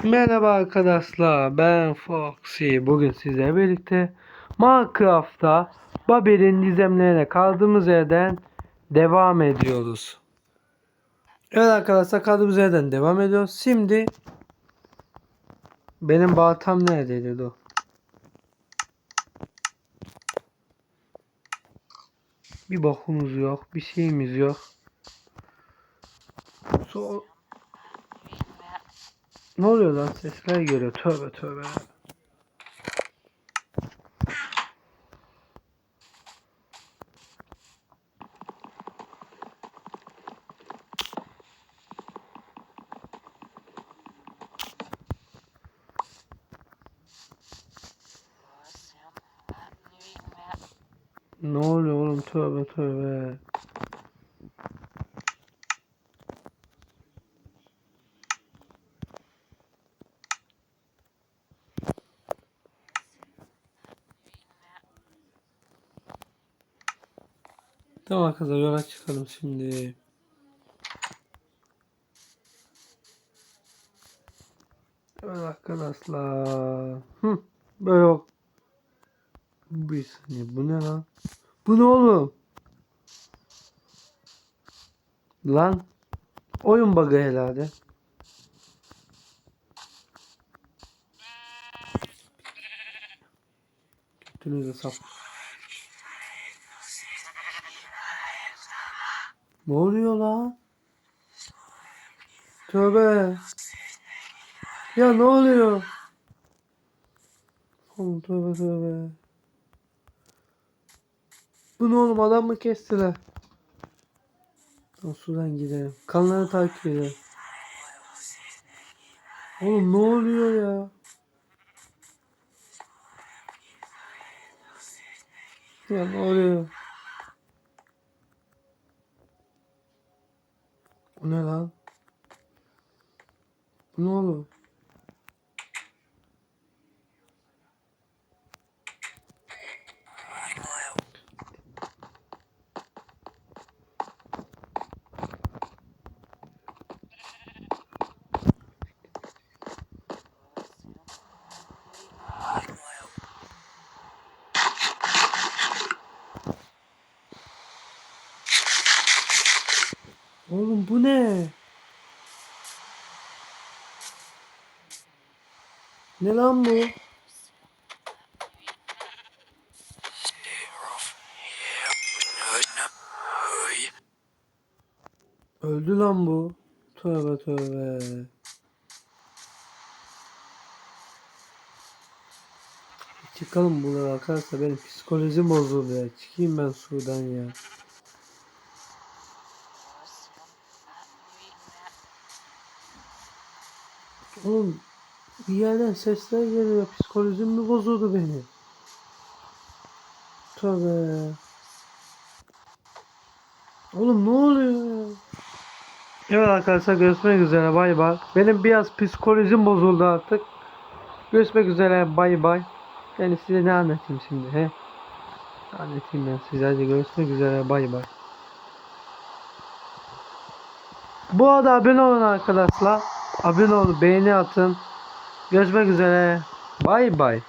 Merhaba arkadaşlar ben Foxy bugün sizlerle birlikte Minecraft'ta Babel'in gizemlerine kaldığımız yerden devam ediyoruz. Evet arkadaşlar kaldığımız yerden devam ediyoruz. Şimdi benim baltam neredeydi o? Bir bokumuz yok, bir şeyimiz yok. So ne oluyor lan sesler geliyor. Tövbe tövbe. Ne oluyor oğlum tövbe tövbe. Tamam arkadaşlar yola çıkalım şimdi. Evet arkadaşlar. Hı, böyle bak. Bir saniye bu ne lan? Bu ne oğlum? Lan. Oyun bug'ı herhalde. Götünüze sap. Ne oluyor lan? Tövbe. Ya ne oluyor? Oğlum tövbe tövbe. Bu ne oğlum adam mı kestiler? Tamam sudan gidelim. Kanları takip edelim. Oğlum ne oluyor ya? Ya ne oluyor? Bu ne lan? Bu ne oğlum? Oğlum bu ne? Ne lan bu? Öldü lan bu. Tövbe tövbe. Çıkalım buradan arkadaşlar benim psikolojim bozuldu ya. Çıkayım ben şuradan ya. Oğlum bir yerden sesler geliyor. Psikolojim mi bozuldu benim? Tövbe. Oğlum ne oluyor? Evet arkadaşlar görüşmek üzere bay bay. Benim biraz psikolojim bozuldu artık. Görüşmek üzere bay bay. Yani size ne anlatayım şimdi he? Anlatayım ben size hadi görüşmek üzere bay bay. Bu arada abone olun arkadaşlar. Abone olun beğeni atın. Görüşmek üzere. Bay bay.